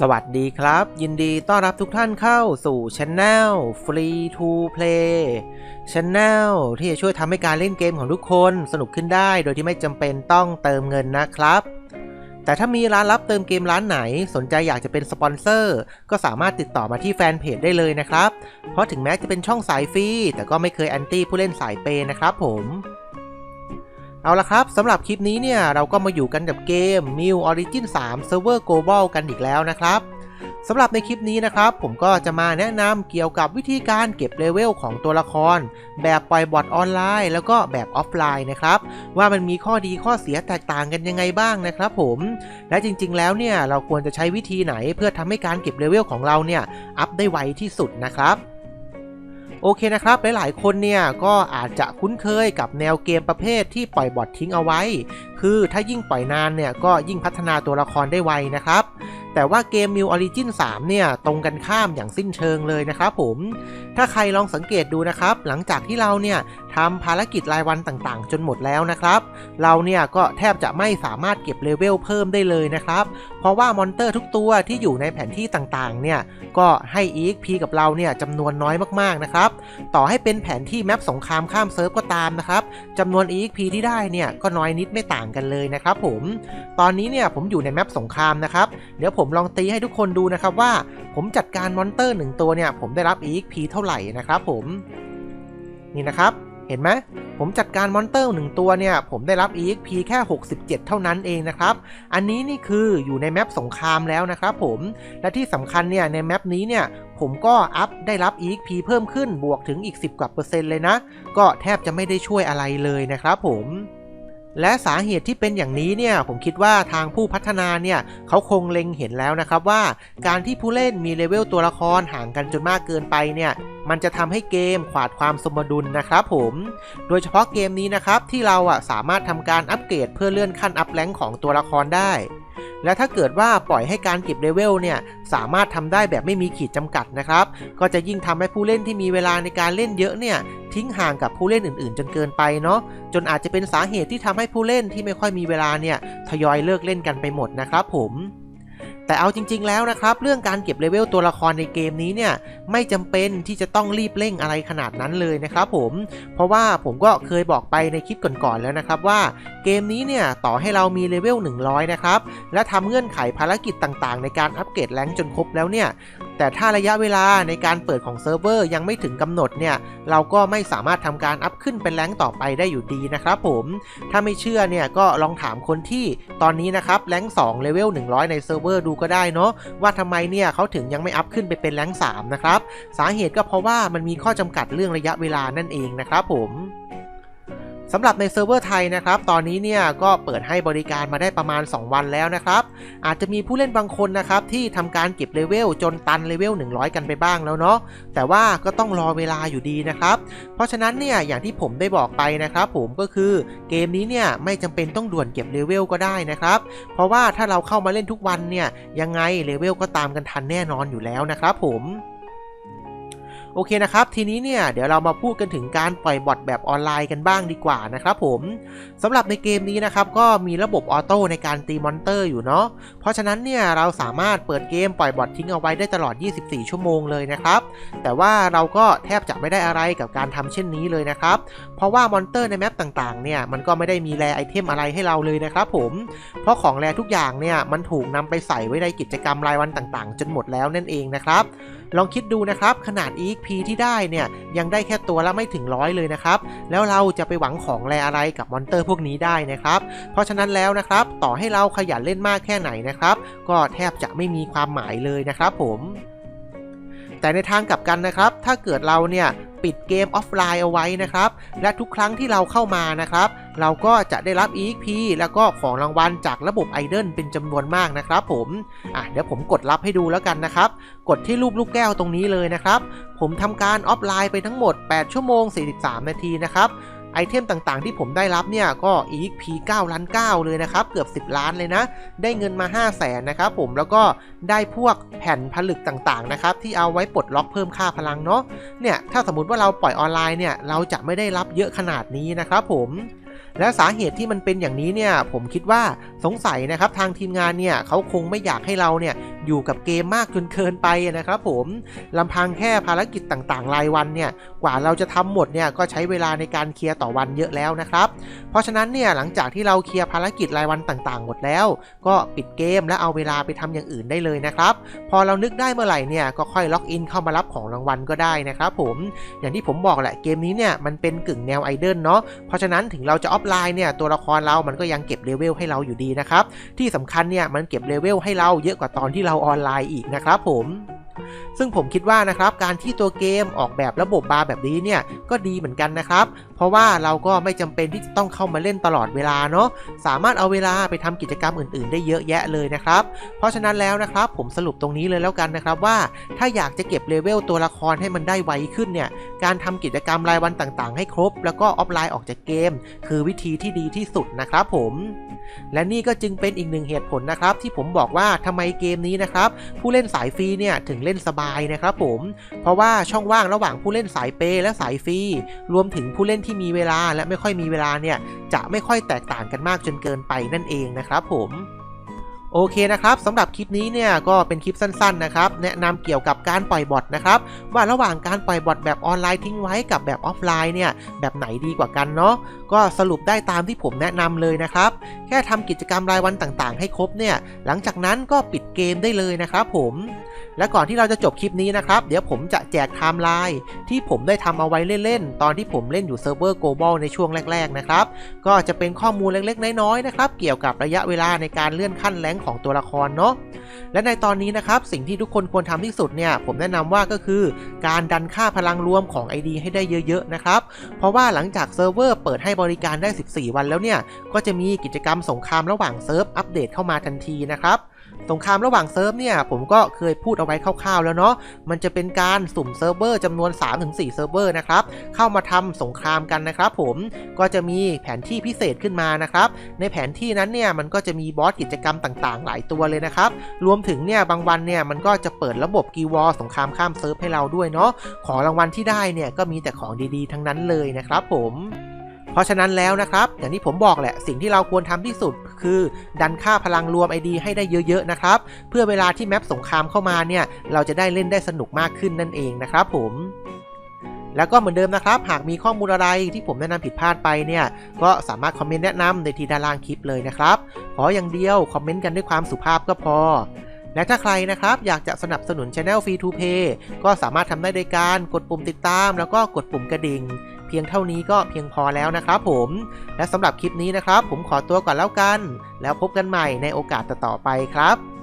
สวัสดีครับ ยินดีต้อนรับทุกท่านเข้าสู่ช anel Free to Play Channel ที่จะช่วยทำให้การเล่นเกมของทุกคนสนุกขึ้นได้ โดยที่ไม่จำเป็นต้องเติมเงินนะครับ แต่ถ้ามีร้านรับเติมเกมร้านไหนสนใจอยากจะเป็นสปอนเซอร์ ก็สามารถติดต่อมาที่แฟนเพจได้เลยนะครับ เพราะถึงแม้จะเป็นช่องสายฟรีแต่ก็ไม่เคยแอนตี้ผู้เล่นสายเปนะครับผม เอาละครับสำหรับคลิปนี้เนี่ยเราก็มาอยู่กันกับเกม m i l Origin 3 Server Global กันอีกแล้วนะครับสำหรับในคลิปนี้นะครับ ผมก็จะมาแนะนำเกี่ยวกับวิธีการเก็บเลเวลของตัวละคร แบบปล่อยบอทออนไลน์ แล้วก็แบบออฟไลน์นะครับ ว่ามันมีข้อดีข้อเสียแตกต่างกันยังไงบ้างนะครับผม และจริงๆแล้วเนี่ยเราควรจะใช้วิธีไหนเพื่อทำให้การเก็บเลเวลของเราเนี่ยอัพได้ไวที่สุดนะครับ โอเคนะครับ หลายๆ คนเนี่ยก็อาจจะคุ้นเคยกับแนวเกมประเภทที่ปล่อยบอททิ้งเอาไว้ คือถ้ายิ่งปล่อยนานเนี่ยก็ยิ่งพัฒนาตัวละครได้ไวนะครับ แต่ว่าเกม New Origin 3 เนี่ยตรงกันข้ามอย่างสิ้นเชิงเลยนะครับผม ถ้าใครลองสังเกตดูนะครับ หลังจากที่เราเนี่ย ทำภารกิจรายวันต่างๆ จนหมดแล้วนะครับ เราเนี่ยก็แทบจะไม่สามารถเก็บเลเวลเพิ่มได้เลยนะครับ เพราะว่ามอนเตอร์ทุกตัวที่อยู่ในแผนที่ต่างๆ เนี่ยก็ให้ EXP กับเราเนี่ยจำนวนน้อยมากๆนะครับ ต่อให้เป็นแผนที่แมปสงครามข้ามเซิร์ฟก็ตามนะครับจำนวน EXP ที่ได้เนี่ยก็น้อยนิดไม่ต่างกันเลยนะครับผม ตอนนี้เนี่ยผมอยู่ในแมปสงครามนะครับ เดี๋ยวผมลองตีให้ทุกคนดูนะครับว่า ผมจัดการมอนเตอร์หนึ่งตัวเนี่ยผมได้รับ EXP เท่าไหร่นะครับผม นี่นะครับ เห็นไหมผมจัดการมอนเตอร์หนึ่งตัวเนี่ย ผมได้รับ EXP แค่ 67 เท่านั้นเองนะครับ อันนี้นี่คืออยู่ในแมปสงครามแล้วนะครับผม และที่สำคัญเนี่ยในแมปนี้เนี่ยผมก็อัพได้รับ EXP เพิ่มขึ้นบวกถึงอีก 10 กว่าเปอร์เซ็นต์เลยนะ ก็แทบจะไม่ได้ช่วยอะไรเลยนะครับผม และสาเหตุที่เป็นอย่างนี้เนี่ยผมคิดว่าทางผู้พัฒนาเนี่ยเขาคงเล็งเห็นแล้วนะครับว่าการที่ผู้เล่นมีเลเวลตัวละครห่างกันจนมากเกินไปเนี่ยมันจะทำให้เกมขวาดความสมดุลนะครับผม โดยเฉพาะเกมนี้นะครับที่เราอะสามารถทำการอัปเกรดเพื่อเลื่อนขั้นอัพแรงของตัวละครได้ และถ้าเกิดว่าปล่อยให้การเก็บเลเวลเนี่ยสามารถทำได้แบบไม่มีขีดจำกัดนะครับ ก็จะยิ่งทำให้ผู้เล่นที่มีเวลาในการเล่นเยอะเนี่ยทิ้งห่างกับผู้เล่นอื่นๆ จนเกินไปเนาะจนอาจจะเป็นสาเหตุที่ทำให้ผู้เล่นที่ไม่ค่อยมีเวลาเนี่ยทยอยเลิกเล่นกันไปหมดนะครับผม แต่เอาจริง ๆ แล้วนะครับ เรื่องการเก็บเลเวลตัวละครในเกมนี้เนี่ยไม่จำเป็นที่จะต้องรีบเร่งอะไรขนาดนั้นเลยนะครับผม เพราะว่าผมก็เคยบอกไปในคลิปก่อนๆแล้วนะครับว่าเกมนี้เนี่ยต่อให้เรามีเลเวล100 นะครับ และทำเงื่อนไขภารกิจต่างๆ ในการอัปเกรดแรงจนครบแล้วเนี่ย แต่ถ้าระยะเวลาในการเปิดของเซิร์ฟเวอร์ยังไม่ถึงกำหนดเนี่ย เราก็ไม่สามารถทำการอัพขึ้นเป็นแรงต่อไปได้อยู่ดีนะครับผม ถ้าไม่เชื่อเนี่ยก็ลองถามคนที่ตอนนี้นะครับแรง2เลเวล100 ในเซิร์ฟเวอร์ดูก็ได้เนาะว่าทำไมเนี่ยเขาถึงยังไม่อัพขึ้นไปเป็นแรง3นะครับ สาเหตุก็เพราะว่ามันมีข้อจำกัดเรื่องระยะเวลานั่นเองนะครับผม สำหรับในเซิร์ฟเวอร์ไทยนะครับ ตอนนี้เนี่ยก็เปิดให้บริการมาได้ประมาณ 2 วันแล้วนะครับ อาจจะมีผู้เล่นบางคนนะครับที่ทำการเก็บเลเวลจนตันเลเวล 100 กันไปบ้างแล้วเนาะ แต่ว่าก็ต้องรอเวลาอยู่ดีนะครับ เพราะฉะนั้นเนี่ยอย่างที่ผมได้บอกไปนะครับผมก็คือเกมนี้เนี่ยไม่จำเป็นต้องด่วนเก็บเลเวลก็ได้นะครับ เพราะว่าถ้าเราเข้ามาเล่นทุกวันเนี่ยยังไงเลเวลก็ตามกันทันแน่นอนอยู่แล้วนะครับผม โอเคนะครับ ทีนี้เนี่ยเดี๋ยวเรามาพูดกันถึงการปล่อยบอทแบบออนไลน์กันบ้างดีกว่านะครับผมสำหรับในเกมนี้นะครับก็มีระบบออโต้ในการตีมอนเตอร์อยู่เนาะเพราะฉะนั้นเนี่ยเราสามารถเปิดเกมปล่อยบอททิ้งเอาไว้ได้ตลอด 24 ชั่วโมงเลยนะครับ แต่ว่าเราก็แทบจะไม่ได้อะไรกับการทำเช่นนี้เลยนะครับ เพราะว่ามอนเตอร์ในแมปต่างๆเนี่ยมันก็ไม่ได้มีแรไอเทมอะไรให้เราเลยนะครับผม เพราะของแรทุกอย่างเนี่ยมันถูกนำไปใส่ไว้ในกิจกรรมรายวันต่างๆ จนหมดแล้วนั่นเองนะครับลองคิดดูนะครับขนาด EXP ที่ได้เนี่ยยังได้แค่ตัวละไม่ถึงร้อยเลยนะครับแล้วเราจะไปหวังของแรอะไรกับมอนเตอร์พวกนี้ได้นะครับ เพราะฉะนั้นแล้วนะครับต่อให้เราขยันเล่นมากแค่ไหนนะครับ ก็แทบจะไม่มีความหมายเลยนะครับผม แต่ในทางกลับกันนะครับ ถ้าเกิดเราเนี่ยปิดเกมออฟไลน์เอาไว้นะครับ และทุกครั้งที่เราเข้ามานะครับ เราก็จะได้รับ EXP แล้วก็ของรางวัลจากระบบไอดอลเป็นจำนวนมากนะครับผมอะเดี๋ยวผมกดรับให้ดูแล้วกันนะครับ กดที่รูปลูกแก้วตรงนี้เลยนะครับ ผมทำการออฟไลน์ไปทั้งหมด 8 ชั่วโมง 43 นาทีนะครับ ไอเทมต่างๆ ที่ผมได้รับเนี่ยก็ EXP 9ล้าน9เลยนะครับ เกือบ 10 ล้านเลยนะ ได้เงินมา 5 0 0แสนนะครับผมแล้วก็ได้พวกแผ่นผลึกต่างๆนะครับที่เอาไว้ปลดล็อกเพิ่มค่าพลังเนาะเนี่ยถ้าสมมติว่าเราปล่อยออนไลน์เนี่ยเราจะไม่ได้รับเยอะขนาดนี้นะครับผม และสาเหตุที่มันเป็นอย่างนี้เนี่ยผมคิดว่าสงสัยนะครับทางทีมงานเนี่ยเขาคงไม่อยากให้เราเนี่ยอยู่กับเกมมากจนเกินไปนะครับผมลำพังแค่ภารกิจต่างๆ รายวันเนี่ยกว่าเราจะทำหมดเนี่ยก็ใช้เวลาในการเคลียร์ต่อวันเยอะแล้วนะครับ เพราะฉะนั้นเนี่ยหลังจากที่เราเคลียร์ภารกิจรายวันต่างๆ หมดแล้ว ก็ปิดเกมและเอาเวลาไปทำอย่างอื่นได้เลยนะครับ พอเรานึกได้เมื่อไหร่เนี่ยก็ค่อยล็อกอินเข้ามารับของรางวัลก็ได้นะครับผมอย่างที่ผมบอกแหละเกมนี้เนี่ยมันเป็นกึ่งแนวไอเดิลเนาะเพราะฉะนั้นถึงเราจะออฟไลน์เนี่ยตัวละครเรามันก็ยังเก็บเลเวลให้เราอยู่ดีนะครับ ที่สำคัญเนี่ยมันเก็บเลเวลให้เราเยอะกว่าตอนที่เราออนไลน์อีกนะครับผมซึ่งผมคิดว่านะครับการที่ตัวเกมออกแบบระบบบาร์แบบนี้เนี่ยก็ดีเหมือนกันนะครับ เพราะว่าเราก็ไม่จำเป็นที่จะต้องเข้ามาเล่นตลอดเวลาเนาะสามารถเอาเวลาไปทำกิจกรรมอื่นๆ ได้เยอะแยะเลยนะครับ เพราะฉะนั้นแล้วนะครับผมสรุปตรงนี้เลยแล้วกันนะครับว่า ถ้าอยากจะเก็บเลเวลตัวละครให้มันได้ไวขึ้นเนี่ยการทำกิจกรรมรายวันต่างๆ ให้ครบ แล้วก็ออฟไลน์ออกจากเกม คือวิธีที่ดีที่สุดนะครับผม และนี่ก็จึงเป็นอีกหนึ่งเหตุผลนะครับ ที่ผมบอกว่าทำไมเกมนี้นะครับ ผู้เล่นสายฟรีเนี่ยถึงเล่นสบายนะครับผม เพราะว่าช่องว่างระหว่างผู้เล่นสายเปและสายฟรีรวมถึงผู้เล่นที่มีเวลาและไม่ค่อยมีเวลาเนี่ยจะไม่ค่อยแตกต่างกันมากจนเกินไปนั่นเองนะครับผม โอเคนะครับสำหรับคลิปนี้เนี่ยก็เป็นคลิปสั้นๆนะครับแนะนำเกี่ยวกับการปล่อยบอทนะครับว่าระหว่างการปล่อยบอทแบบออนไลน์ทิ้งไว้กับแบบออฟไลน์เนี่ยแบบไหนดีกว่ากันเนาะก็สรุปได้ตามที่ผมแนะนำเลยนะครับแค่ทำกิจกรรมรายวันต่างๆ ให้ครบเนี่ยหลังจากนั้นก็ปิดเกมได้เลยนะครับผม และก่อนที่เราจะจบคลิปนี้นะครับ เดี๋ยวผมจะแจกไทม์ไลน์ที่ผมได้ทำเอาไว้เล่นๆ ตอนที่ผมเล่นอยู่เซิร์ฟเวอร์ global ในช่วงแรกๆนะครับ ก็จะเป็นข้อมูลเล็กๆ น้อยๆนะครับ เกี่ยวกับระยะเวลาในการเลื่อนขั้นแรงของตัวละครเนาะและในตอนนี้นะครับ สิ่งที่ทุกคนควรทำที่สุดเนี่ย ผมแนะนำว่าก็คือ การดันค่าพลังรวมของ ID ให้ได้เยอะๆนะครับ เพราะว่าหลังจากเซิร์ฟเวอร์เปิดให้บริการได้ 14 วันแล้วเนี่ย ก็จะมีกิจกรรมสงครามระหว่างเซิร์ฟอัปเดตเข้ามาทันทีนะครับ สงครามระหว่างเซิร์ฟเนี่ยผมก็เคยพูดเอาไว้คร่าวๆแล้วเนาะมันจะเป็นการสุ่มเซิร์ฟเวอร์จำนวน 3-4 เซิร์ฟเวอร์นะครับเข้ามาทำสงครามกันนะครับผมก็จะมีแผนที่พิเศษขึ้นมานะครับในแผนที่นั้นเนี่ยมันก็จะมีบอสกิจกรรมต่างๆ หลายตัวเลยนะครับรวมถึงเนี่ยบางวันเนี่ยมันก็จะเปิดระบบกีวอสงครามข้ามเซิร์ฟให้เราด้วยเนาะของรางวัลที่ได้เนี่ยก็มีแต่ของดีๆ ทั้งนั้นเลยนะครับผมเพราะฉะนั้นแล้วนะครับอย่างที่ผมบอกแหละสิ่งที่เราควรทำที่สุด คือ ดันค่าพลังรวม ID ให้ได้เยอะๆนะครับ เพื่อเวลาที่แมปสงครามเข้ามาเนี่ย เราจะได้เล่นได้สนุกมากขึ้นนั่นเองนะครับผมแล้วก็เหมือนเดิมนะครับ หากมีข้อมูลอะไรที่ผมแนะนำผิดพลาดไปเนี่ย ก็สามารถคอมเมนต์แนะนำในที่ด้านล่างคลิปเลยนะครับ ขออย่างเดียวคอมเมนต์กันด้วยความสุภาพก็พอ และถ้าใครนะครับอยากจะสนับสนุน Channel Free to Play ก็สามารถทำได้โดยการกดปุ่มติดตาม แล้วก็กดปุ่มกระดิ่ง เพียงเท่านี้ก็เพียงพอแล้วนะครับผม และสำหรับคลิปนี้นะครับ ผมขอตัวก่อนแล้วกัน แล้วพบกันใหม่ในโอกาสต่อๆไปครับ